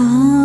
Ah.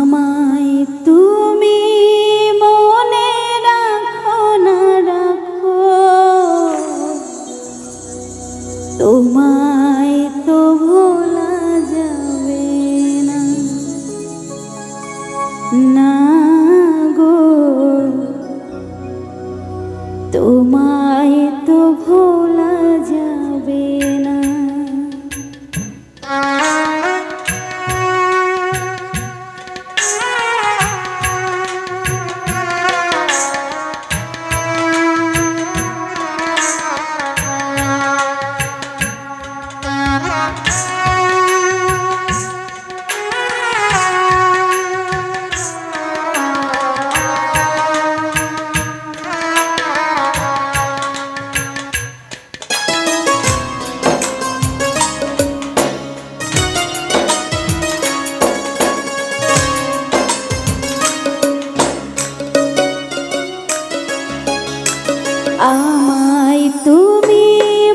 আমায় তুমি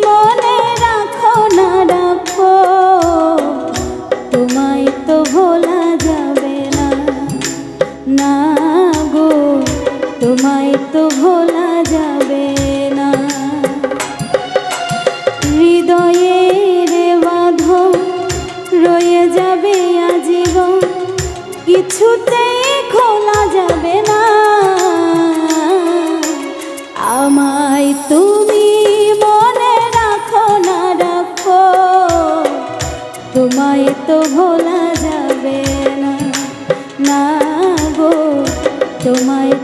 মনে রাখো, না রাখো। তোমায় তো ভোলা যাবে না। না গো, তোমায় তো ভোলা যাবে my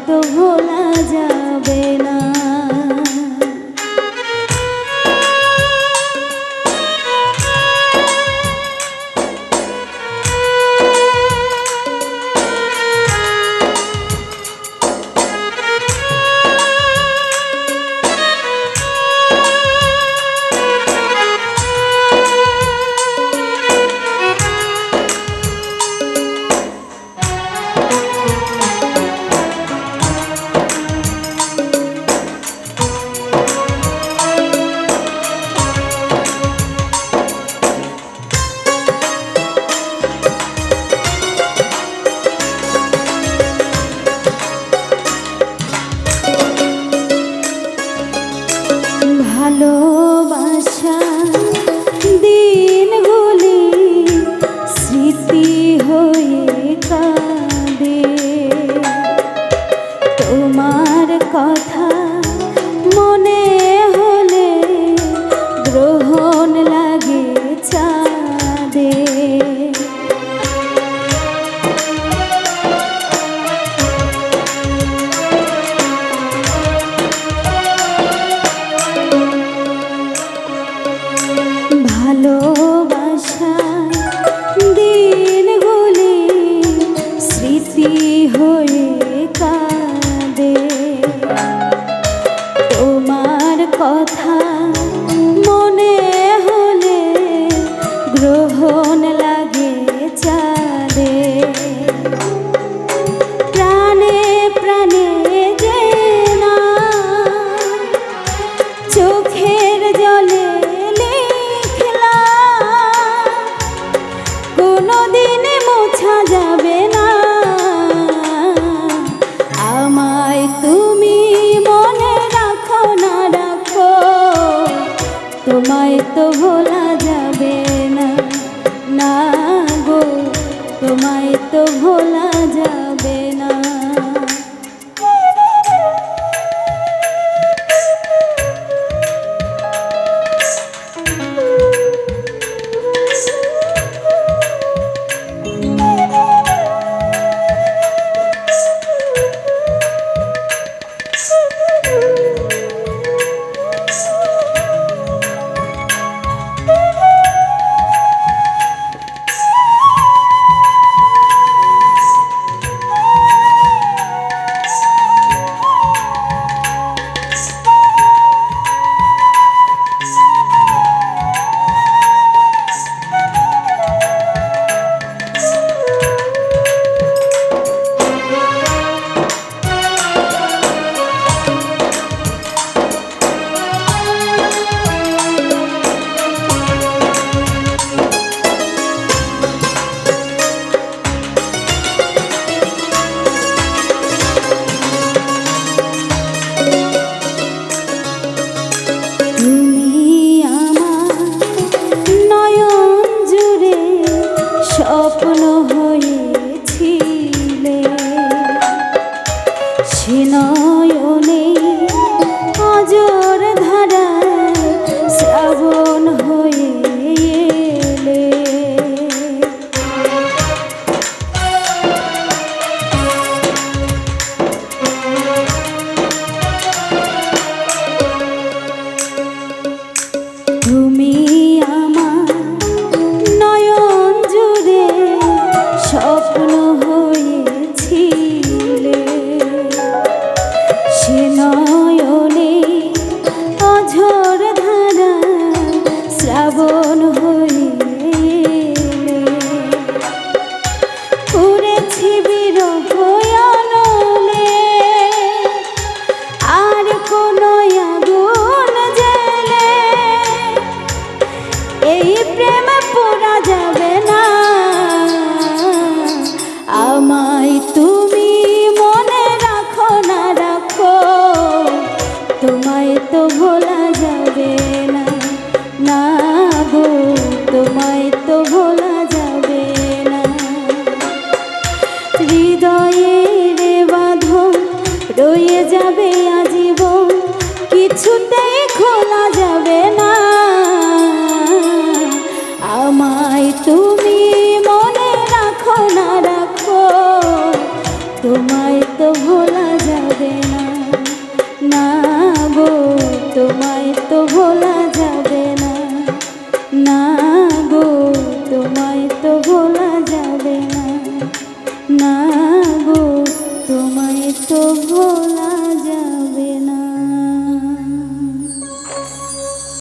ভোলা যাবে না। আমায় তুমি মনে রাখো, না রাখো। তোমায় তো ভোলা যাবে না। না গো, তোমায় তো ভোলা যাবে না